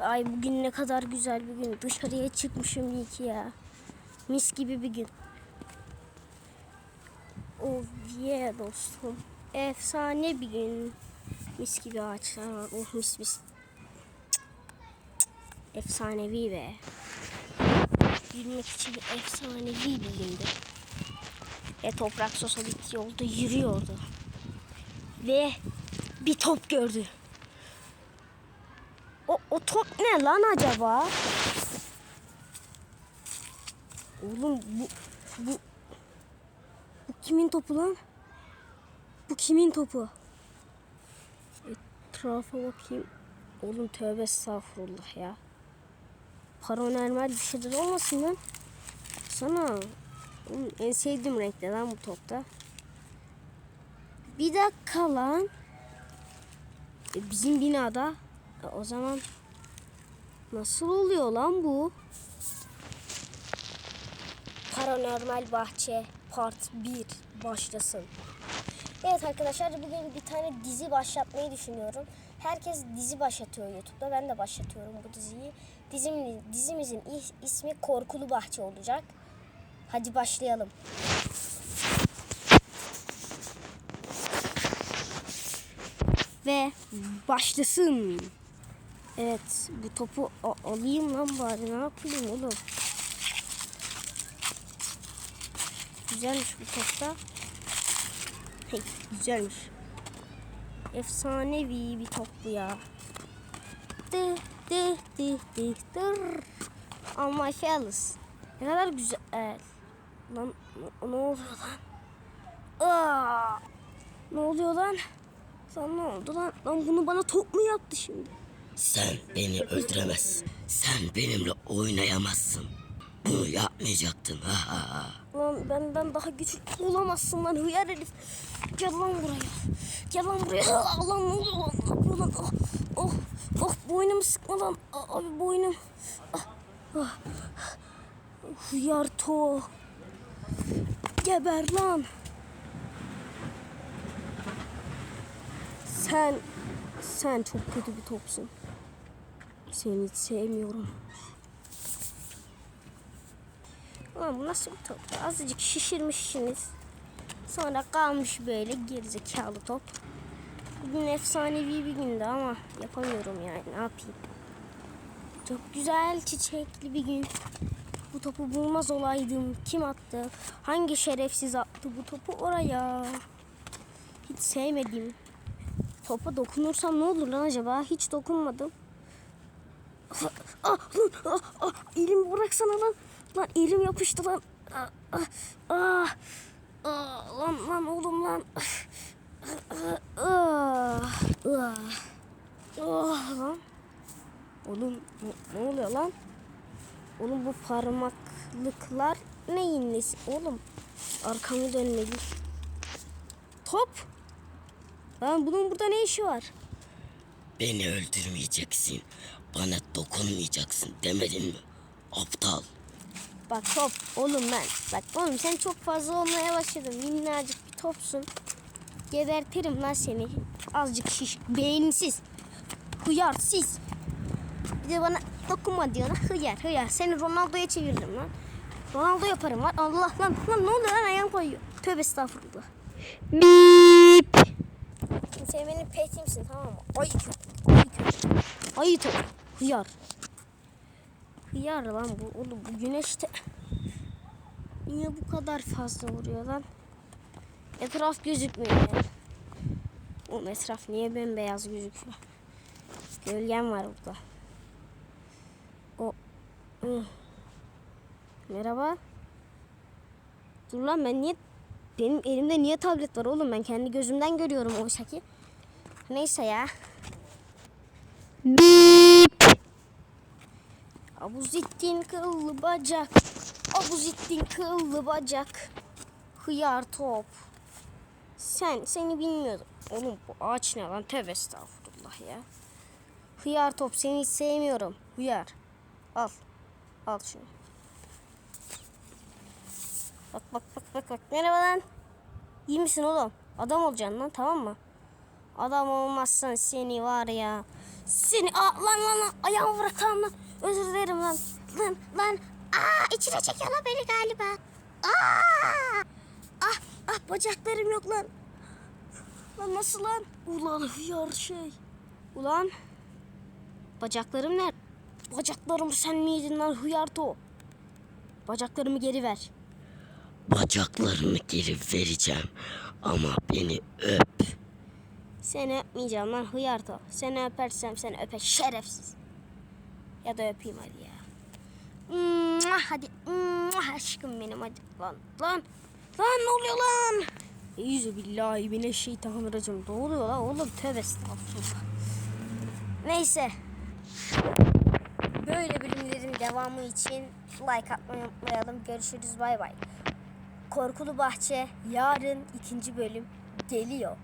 Ay bugün ne kadar güzel bir gün. Dışarıya çıkmışım iyi ki ya. Mis gibi bir gün. Oh yeah dostum. Efsane bir gün. Mis gibi ağaçlar var. Oh mis mis. Efsanevi be. Yürümek için efsanevi bir gündü. Ve toprak sosa bitti yolda yürüyordu. Ve bir top gördü. O, top ne lan acaba? Oğlum bu bu bu kimin topu lan? Bu kimin topu? Etrafa bakayım. Oğlum tövbe estağfurullah ya. Paranormal bir şeyler olmasın lan. Sana oğlum en sevdiğim renkte lan bu topta. Bir dakika lan. E, bizim binada e, o zaman nasıl oluyor lan bu? Paranormal Bahçe Part 1 başlasın. Evet arkadaşlar bugün bir tane dizi başlatmayı düşünüyorum. Herkes dizi başlatıyor YouTube'da. Ben de başlatıyorum bu diziyi. Dizim, dizimizin is- ismi Korkulu Bahçe olacak. Hadi başlayalım. Ve başlasın. Evet bu topu alayım lan bari ne yapayım oğlum. Güzelmiş bu topta. Hey güzelmiş. Efsanevi bir top bu ya. Dı dı dı dı dır. Ama şalız. Ne kadar güzel. Lan ne, ne oluyor lan? Aa, ne oluyor lan? Lan ne oldu lan? Lan bunu bana top mu yaptı şimdi? Sen beni öldüremezsin. Sen benimle oynayamazsın. Bunu yapmayacaktın. Ha ha. Lan benden daha güçlü olamazsın lan hıyar herif. Gel lan buraya. Gel lan buraya. Aa, Lan ne oluyor lan? Ne yapıyor lan? Oh, oh, oh boynumu sıkma lan. Aa, Abi boynum. Ah, ah. Hıyar to. Geber lan. Sen, sen çok kötü bir topsun. Seni hiç sevmiyorum. Ulan bu nasıl bir top? Azıcık şişirmişsiniz. Sonra kalmış böyle gerizekalı top. Bugün efsanevi bir gündü ama yapamıyorum yani ne yapayım. Çok güzel çiçekli bir gün. Bu topu bulmaz olaydım. Kim attı? Hangi şerefsiz attı bu topu oraya? Hiç sevmedim. Topa dokunursam ne olur lan acaba? Hiç dokunmadım. Ah, ah, ah, ah, elimi bıraksana lan. Lan elim yapıştı lan. Ah, ah, ah, ah, lan lan oğlum lan. Ah, ah, ah, ah, lan. Oğlum ne, ne oluyor lan? Oğlum bu parmaklıklar neyin nesi? Oğlum arkamı dönmedi. Top. Lan bunun burada ne işi var? Beni öldürmeyeceksin. Bana dokunmayacaksın demedin mi? Aptal. Bak top oğlum ben. Bak oğlum sen çok fazla olmaya başladın. Minnacık bir topsun. Gebertirim lan seni. Azıcık şiş. Beyinsiz. Hıyarsız. Bir de bana dokunma diyor lan. Hıyar hıyar. Seni Ronaldo'ya çeviririm lan. Ronaldo yaparım lan. Allah lan. Lan ne oluyor lan ayağım koyuyor. Tövbe estağfurullah. Bip. Sen benim petimsin tamam mı? Ay köpek. Ay köpek. Ay top. Hıyar. Hıyar lan bu. Oğlum bu güneşte niye bu kadar fazla vuruyor lan? Etraf gözükmüyor yani. Oğlum etraf niye bembeyaz gözüküyor? Gölgem var burada. O. Hı. Merhaba. Dur lan ben niye benim elimde niye tablet var oğlum ben kendi gözümden görüyorum oysa ki. Neyse ya. Abuzittin kıllı bacak. Abuzittin kıllı bacak. Hıyar top. Sen, seni bilmiyordum. Oğlum bu ağaç ne lan? Tövbe estağfurullah ya. Hıyar top seni sevmiyorum. Hıyar. Al. Al şunu. Bak bak bak bak bak. Merhaba lan. İyi misin oğlum? Adam olacaksın lan tamam mı? Adam olmazsan seni var ya. Seni aa, lan lan lan ayağımı bırak lan. Özür dilerim lan. Lan lan. Aa içine çekiyor lan beni galiba. Aa! Ah ah bacaklarım yok lan. Lan nasıl lan? Ulan hıyar şey. Ulan. Bacaklarım nerede? Bacaklarım sen miydin lan hıyarto? Bacaklarımı geri ver. Bacaklarımı geri vereceğim ama beni öp. Seni öpmeyeceğim lan hıyarto. Seni öpersem seni öpe şerefsiz. Ya da öpeyim hadi ya. Mua, hadi mua, aşkım benim hadi lan lan. Lan ne oluyor lan? Yüzü billahi bile şeytaniracım. Ne oluyor lan oğlum tövbe estağfurullah. Neyse. Böyle bölümlerin devamı için like atmayı unutmayalım. Görüşürüz bay bay. Korkulu Bahçe yarın ikinci bölüm geliyor.